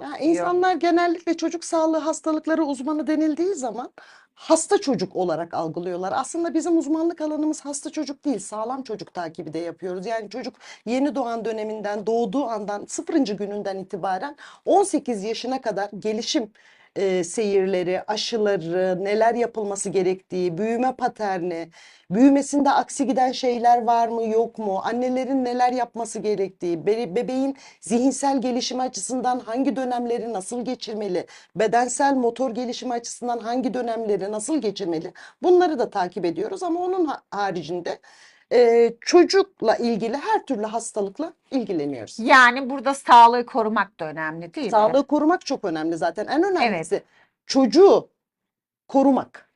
Ya insanlar genellikle çocuk sağlığı hastalıkları uzmanı denildiği zaman hasta çocuk olarak algılıyorlar. Aslında bizim uzmanlık alanımız hasta çocuk değil, sağlam çocuk takibi de yapıyoruz. Yani çocuk yeni doğan döneminden, doğduğu andan, sıfırıncı gününden itibaren 18 yaşına kadar gelişim e, seyirleri, aşıları, neler yapılması gerektiği, büyüme paterni, büyümesinde aksi giden şeyler var mı yok mu, annelerin neler yapması gerektiği, be- bebeğin zihinsel gelişimi açısından hangi dönemleri nasıl geçirmeli, bedensel motor gelişimi açısından hangi dönemleri nasıl geçirmeli, bunları da takip ediyoruz. Ama onun ha- haricinde e, çocukla ilgili her türlü hastalıkla ilgileniyoruz. Yani burada sağlığı korumak da önemli değil mi? Sağlığı korumak çok önemli zaten. En önemlisi çocuğu korumak.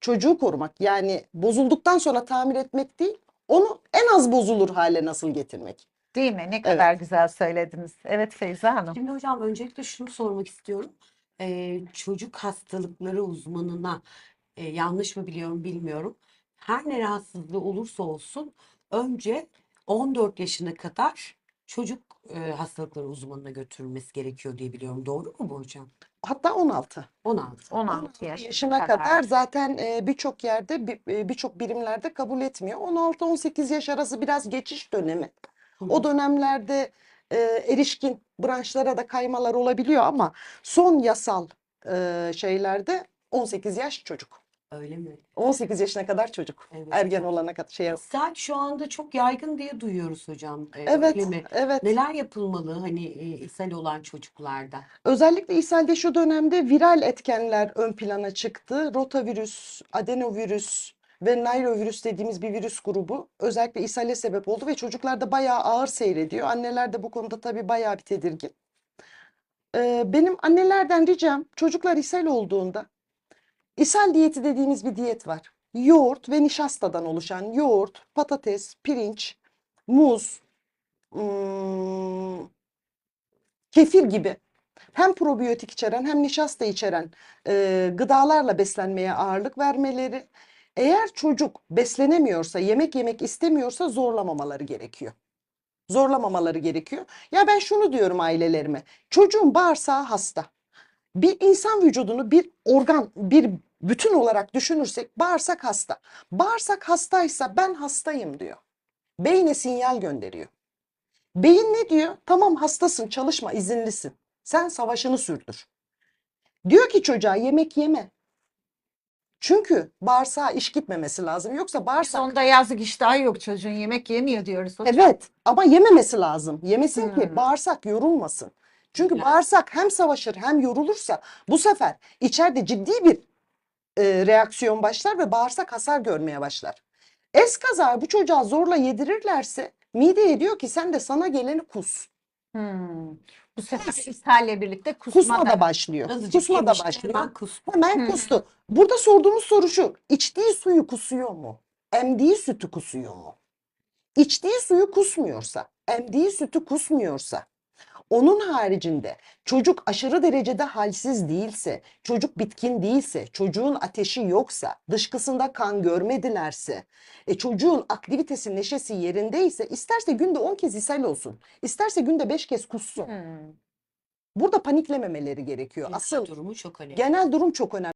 Çocuğu korumak. Yani bozulduktan sonra tamir etmek değil, onu en az bozulur hale nasıl getirmek. Değil mi? Ne kadar güzel söylediniz. Evet Feyza Hanım. Şimdi hocam öncelikle şunu sormak istiyorum. Ee, çocuk hastalıkları uzmanına e, yanlış mı biliyorum bilmiyorum. Her ne rahatsızlığı olursa olsun önce 14 yaşına kadar çocuk e, hastalıkları uzmanına götürülmesi gerekiyor diye biliyorum. Doğru mu bu hocam? Hatta 16. 16. 16 yaşına yaşına kadar. kadar zaten e, birçok yerde bi- e, birçok birimlerde kabul etmiyor. 16-18 yaş arası biraz geçiş dönemi. Hı O dönemlerde e, erişkin branşlara da kaymalar olabiliyor ama son yasal e, şeylerde 18 yaş çocuk. Öyle mi? 18 yaşına kadar çocuk. Evet. Ergen olana kadar şey İshal şu anda çok yaygın diye duyuyoruz hocam. Ee, Evet, öyle mi? evet. Neler yapılmalı hani e, ishal olan çocuklarda? Özellikle ishalde şu dönemde viral etkenler ön plana çıktı. Rotavirüs, adenovirüs ve norovirüs dediğimiz bir virüs grubu özellikle ishale sebep oldu ve çocuklarda bayağı ağır seyrediyor. Anneler de bu konuda tabii bayağı bir tedirgin. Ee, benim annelerden ricam çocuklar ishal olduğunda ishal diyeti dediğimiz bir diyet var. Yoğurt ve nişastadan oluşan yoğurt, patates, pirinç, muz, ım, kefir gibi hem probiyotik içeren hem nişasta içeren e, gıdalarla beslenmeye ağırlık vermeleri. Eğer çocuk beslenemiyorsa, yemek yemek istemiyorsa zorlamamaları gerekiyor. Zorlamamaları gerekiyor. Ya ben şunu diyorum ailelerime. Çocuğun bağırsağı hasta. Bir insan vücudunu bir organ, bir bütün olarak düşünürsek bağırsak hasta. Bağırsak hastaysa ben hastayım diyor. Beyne sinyal gönderiyor. Beyin ne diyor? Tamam hastasın, çalışma, izinlisin. Sen savaşını sürdür. Diyor ki çocuğa yemek yeme. Çünkü bağırsağa iş gitmemesi lazım. Yoksa bağırsak onda yazık iştahı yok çocuğun yemek yemiyor diyoruz hocam. evet ama yememesi lazım. Yemesin ki Hmm. bağırsak yorulmasın. Çünkü Evet. bağırsak hem savaşır hem yorulursa bu sefer içeride ciddi bir e, reaksiyon başlar ve bağırsak hasar görmeye başlar. Eskaza bu çocuğa zorla yedirirlerse mideye diyor ki sen de sana geleni kus. Hmm. Bu sefer ishalle birlikte kusma Kusma da başlıyor. Azıcık Kusma da başlıyor. hemen kus. Hemen Hı. kustu. Burada sorduğumuz soru şu. İçtiği suyu kusuyor mu? Emdiği sütü kusuyor mu? İçtiği suyu kusmuyorsa, emdiği sütü kusmuyorsa, onun haricinde çocuk aşırı derecede halsiz değilse, çocuk bitkin değilse, çocuğun ateşi yoksa, dışkısında kan görmedilerse, e çocuğun aktivitesi, neşesi yerindeyse, isterse günde 10 kez ishal olsun, isterse günde 5 kez kussun. Hmm. Burada paniklememeleri gerekiyor. Genel Asıl durumu çok önemli. genel durum çok önemli.